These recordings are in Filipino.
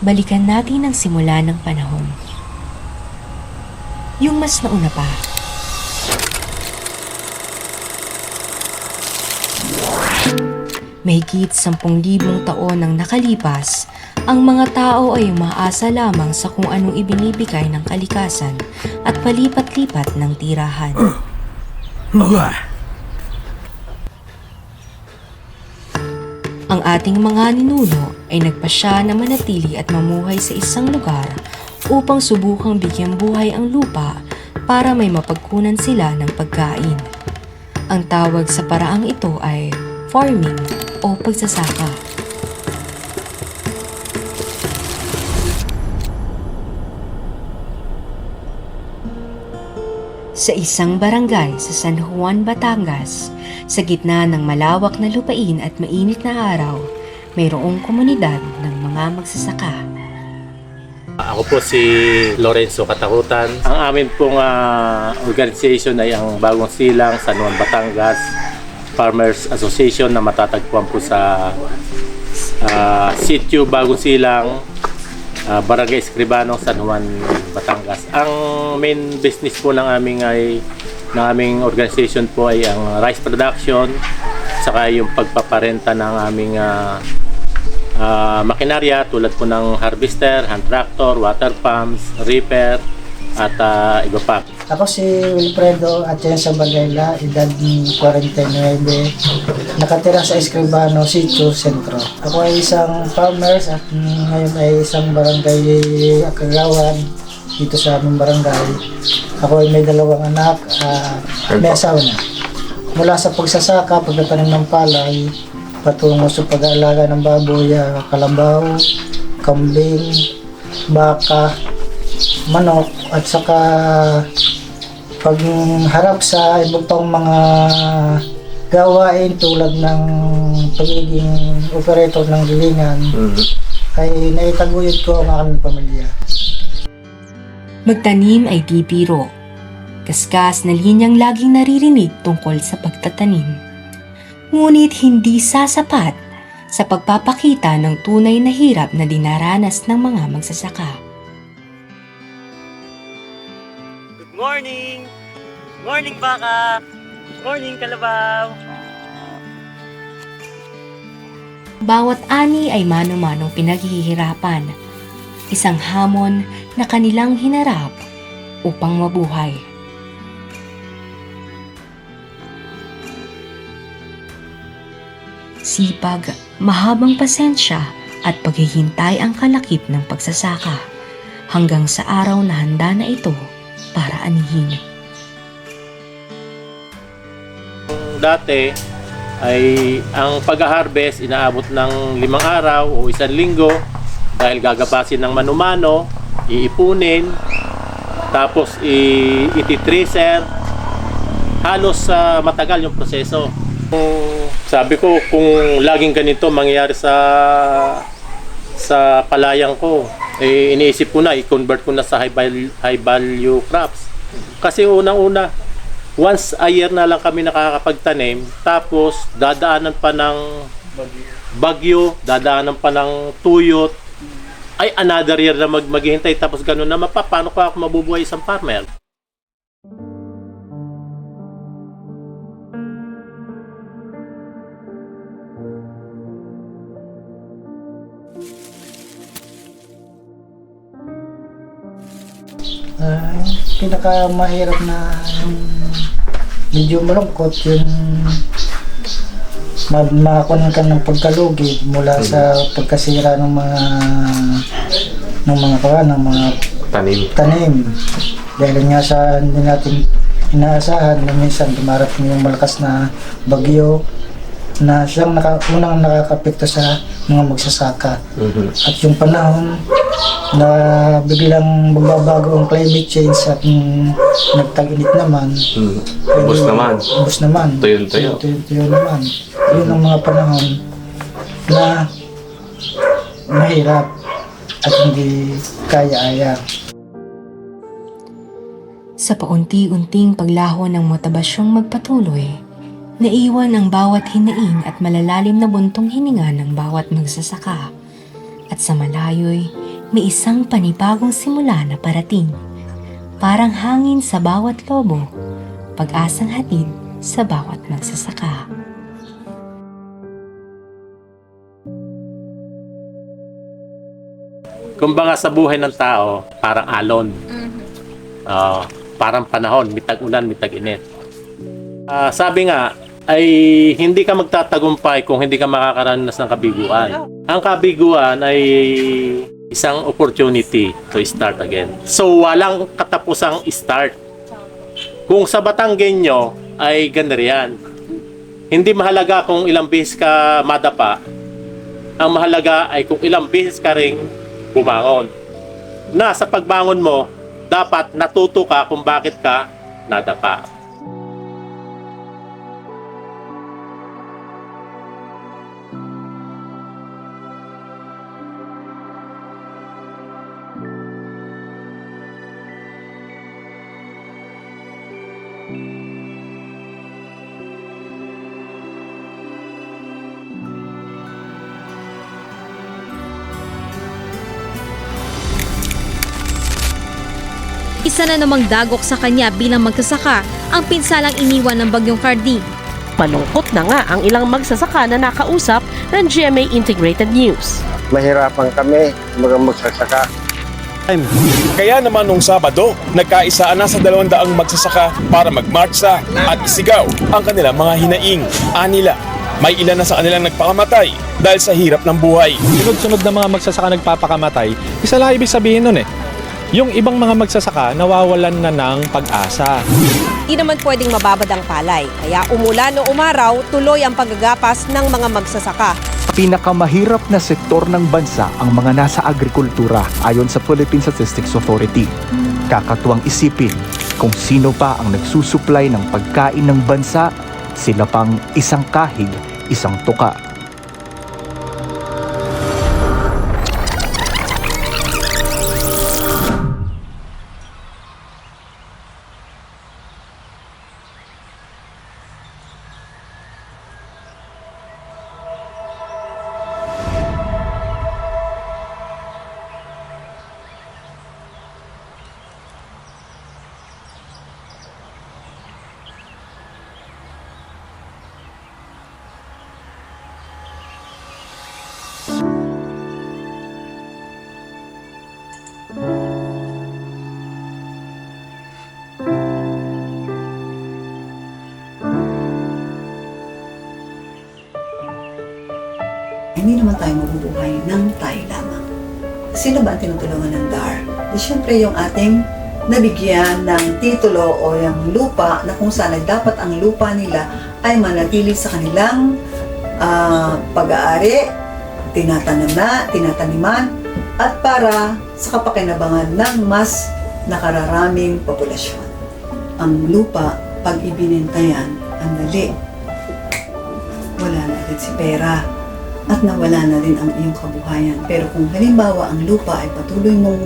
balikan natin ang simula ng panahon. Yung mas nauna pa. Mahigit 10,000 taon nang nakalipas, ang mga tao ay umaasa lamang sa kung anong ibinibigay ng kalikasan at palipat-lipat ng tirahan. Ang ating mga ninuno ay nagpasya na manatili at mamuhay sa isang lugar upang subukang bigyan buhay ang lupa para may mapagkunan sila ng pagkain. Ang tawag sa paraang ito ay farming o pagsasaka. Sa isang barangay sa San Juan, Batangas, sa gitna ng malawak na lupain at mainit na araw, mayroong komunidad ng mga magsasaka. Ako po si Lorenzo Katakutan. Ang amin pong ah, organization ay ang Bagong Silang San Juan Batangas Farmers Association na matatagpuan po sa ah, Sitio Bagong Silang, ah, Barangay Escribano, San Juan, Batangas. Ang main business po ng aming ay ng aming organization po ay ang rice production saka yung pagpaparenta ng aming ah, ah, makinarya tulad po ng harvester, hand tractor, water pumps, reaper, at ah, iba pa. Ako si Wilfredo Atienza Balela, edad 49, nakatira sa Escribano, Sitio, Centro. Ako ay isang farmer at ngayon ay isang barangay Akagawan dito sa aming barangay. Ako ay may dalawang anak, ah, may asawa na. Mula sa pagsasaka, pagtatanim ng palay, patungo sa pag-aalaga ng baboy, ah, kalabaw, kambing, baka, manok, at saka pagharap sa ibang pang mga gawain tulad ng pagiging operator ng gilingan ay naitaguyod ko ang aking pamilya. Magtanim ay di biro. Kaskas na linyang laging naririnig tungkol sa pagtatanim. Ngunit hindi sasapat sa pagpapakita ng tunay na hirap na dinaranas ng mga magsasaka. Good morning! Morning, baka! Morning, kalabaw! Bawat ani ay mano-manong pinaghihirapan. Isang hamon na kanilang hinarap upang mabuhay. Sipag, mahabang pasensya at paghihintay ang kalakip ng pagsasaka hanggang sa araw na handa na ito para anihin. Dati ay ang pag-harvest inaabot ng limang araw o isang linggo dahil gagabasin ng manumano, iipunin, tapos i- iti-tracer. Halos sa matagal yung proseso. Kung sabi ko kung laging ganito mangyayari sa sa palayang ko, eh, iniisip ko na, i-convert ko na sa high value, high value crops. Kasi unang-una, once a year na lang kami nakakapagtanim, tapos dadaanan pa ng bagyo, dadaanan pa ng tuyot, ay another year na mag maghihintay tapos ganun na mapa, paano ko ako mabubuhay isang farmer? Ah, pinakamahirap na yung medyo malungkot yung ma makakunan ka ng pagkalugi mula sa pagkasira ng mga ng mga kawan, ng mga tanim. tanim. Dahil nga sa hindi natin inaasahan na minsan dumarating yung malakas na bagyo na siyang naka, unang nakakapekto sa mga magsasaka. Mhm. At yung panahon na biglang magbabago ang climate change at mm, nagtag-init naman. Mhm. ay- Ubus naman. Ubus naman. Tuyo-tuyo. Tuyo-tuyo naman. Yun ang mga panahon na mahirap at hindi kaya-aya. Sa paunti-unting paglaho ng motibasyong magpatuloy, naiwan ang bawat hinaing at malalalim na buntong hininga ng bawat magsasaka. At sa malayo'y may isang panibagong simula na parating. Parang hangin sa bawat lobo, pag-asang hatid sa bawat magsasaka. Kumbaga sa buhay ng tao, parang alon. Oo, parang panahon, mitag ulan, mitag init. Ah, sabi nga, ay hindi ka magtatagumpay kung hindi ka makakaranas ng kabiguan. Ang kabiguan ay isang opportunity to start again. So, walang katapusang start. Kung sa Batanggenyo ay ganda riyan. Hindi mahalaga kung ilang beses ka madapa. Ang mahalaga ay kung ilang beses ka ring bumangon. Na sa pagbangon mo, dapat natuto ka kung bakit ka nadapa. Isa na namang dagok sa kanya bilang magsasaka ang pinsalang iniwan ng bagyong Carding. Malungkot na nga ang ilang magsasaka na nakausap ng GMA Integrated News. mahirapan kami mga magsasaka. Kaya naman nung Sabado, nagkaisaan na sa dalawang daang magsasaka para magmarcha at isigaw ang kanilang mga hinaing. Anila, may ilan na sa kanilang nagpakamatay dahil sa hirap ng buhay. sunod-sunod na mga magsasaka nagpapakamatay, isa lang ibig sabihin nun eh. Yung ibang mga magsasaka nawawalan na ng pag-asa. Di naman pwedeng mababad ang palay, kaya umulan o umaraw, tuloy ang paggagapas ng mga magsasaka. Pinakamahirap na sektor ng bansa ang mga nasa agrikultura ayon sa Philippine Statistics Authority. Kakatuwang isipin kung sino pa ang nagsusuplay ng pagkain ng bansa, sila pang isang kahig, isang tuka. Naman tayo mabubuhay ng tayo lamang. Sino ba ang tinutulungan ng DAR? Di syempre yung ating nabigyan ng titulo o yung lupa na kung saan ay dapat ang lupa nila ay manatili sa kanilang ah, pag-aari, tinatanim na, tinataniman, at para sa kapakinabangan ng mas nakararaming populasyon. Ang lupa, pag ibinintayan, ang dali. Wala na agad si pera at nawala na rin ang iyong kabuhayan. Pero kung halimbawa ang lupa ay patuloy mong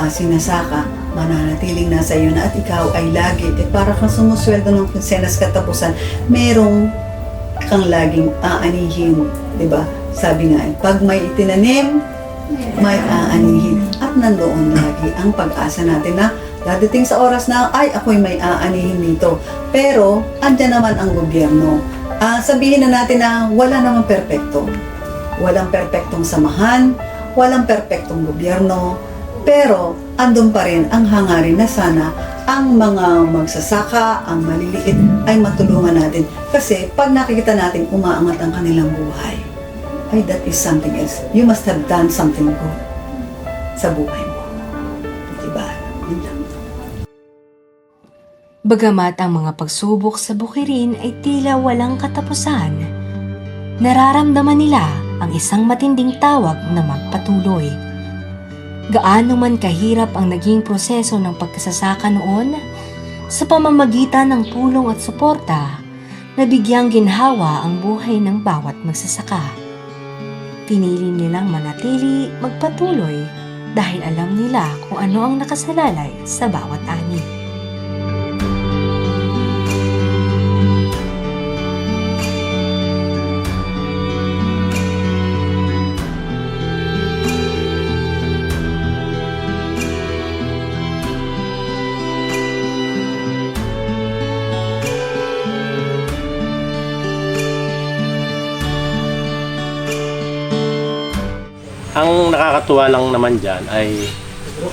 ah, sinasaka, mananatiling nasa iyo na at ikaw ay lagi, eh para kang sumusweldo ng konsenas katapusan, merong kang laging aanihin, di ba? Sabi nga, eh, pag may itinanim, may aanihin. At nandoon lagi ang pag-asa natin na dadating sa oras na, ay, ako'y may aanihin nito. Pero, andyan naman ang gobyerno. Ah, sabihin na natin na wala namang perpekto. Walang perpektong samahan, walang perpektong gobyerno, pero andun pa rin ang hangarin na sana ang mga magsasaka, ang maliliit ay matulungan natin. Kasi pag nakikita natin umaangat ang kanilang buhay, ay that is something else. You must have done something good sa buhay mo. Bagamat ang mga pagsubok sa bukirin ay tila walang katapusan, nararamdaman nila ang isang matinding tawag na magpatuloy. Gaano man kahirap ang naging proseso ng pagkasasaka noon, sa pamamagitan ng tulong at suporta, nabigyang ginhawa ang buhay ng bawat magsasaka. Pinili nilang manatili magpatuloy dahil alam nila kung ano ang nakasalalay sa bawat ani. Nakakatuwa lang naman dyan ay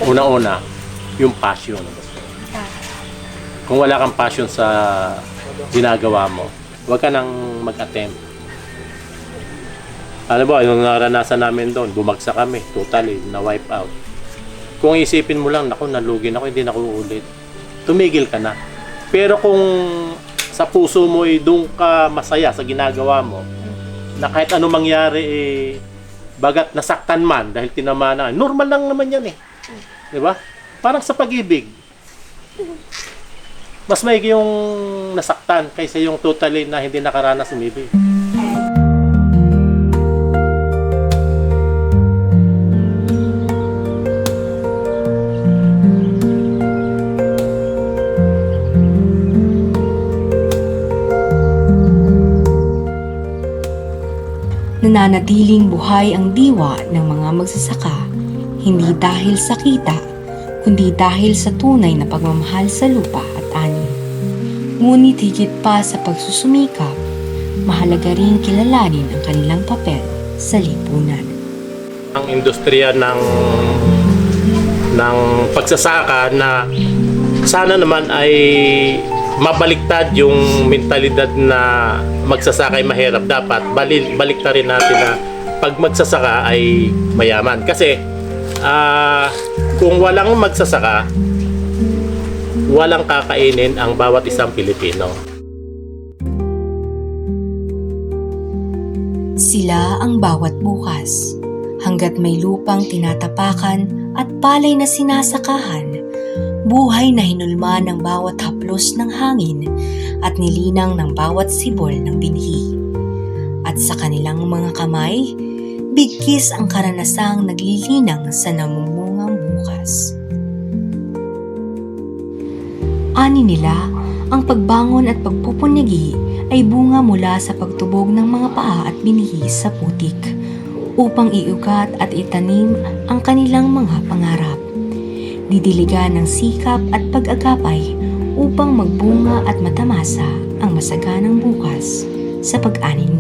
una-una, yung passion. Kung wala kang passion sa ginagawa mo, huwag ka nang mag-attempt. Alam mo, yung naranasan namin doon, bumagsak kami, totally, na-wipe out. Kung isipin mo lang, naku, nalugi na ako, hindi na ako uulit. Tumigil ka na. Pero kung sa puso mo ay doon ka masaya sa ginagawa mo, na kahit ano mangyari eh, bagat nasaktan man dahil tinamaan na, normal lang naman yan eh. Di ba? Parang sa pag-ibig. Mas maigi yung nasaktan kaysa yung totally na hindi nakaranas umibig. Nananatiling buhay ang diwa ng mga magsasaka, hindi dahil sa kita, kundi dahil sa tunay na pagmamahal sa lupa at ani. Ngunit higit pa sa pagsusumikap, mahalaga rin kilalanin ang kanilang papel sa lipunan. Ang industriya ng ng pagsasaka na sana naman ay mabaliktad yung mentalidad na magsasaka ay mahirap. Dapat bali, baliktarin natin na pag magsasaka ay mayaman. Kasi ah, kung walang magsasaka, walang kakainin ang bawat isang Pilipino. Sila ang bawat bukas. Hanggat may lupang tinatapakan at palay na sinasakahan, buhay na hinulma ng bawat haplos ng hangin at nilinang ng bawat sibol ng binhi. At sa kanilang mga kamay, bigkis ang karanasang naglilinang sa namumungang bukas. Ani nila, ang pagbangon at pagpupunyagi ay bunga mula sa pagtubog ng mga paa at binhi sa putik upang iugat at itanim ang kanilang mga pangarap. Didiligan ng sikap at pag-agapay upang magbunga at matamasa ang masaganang bukas sa pag-ani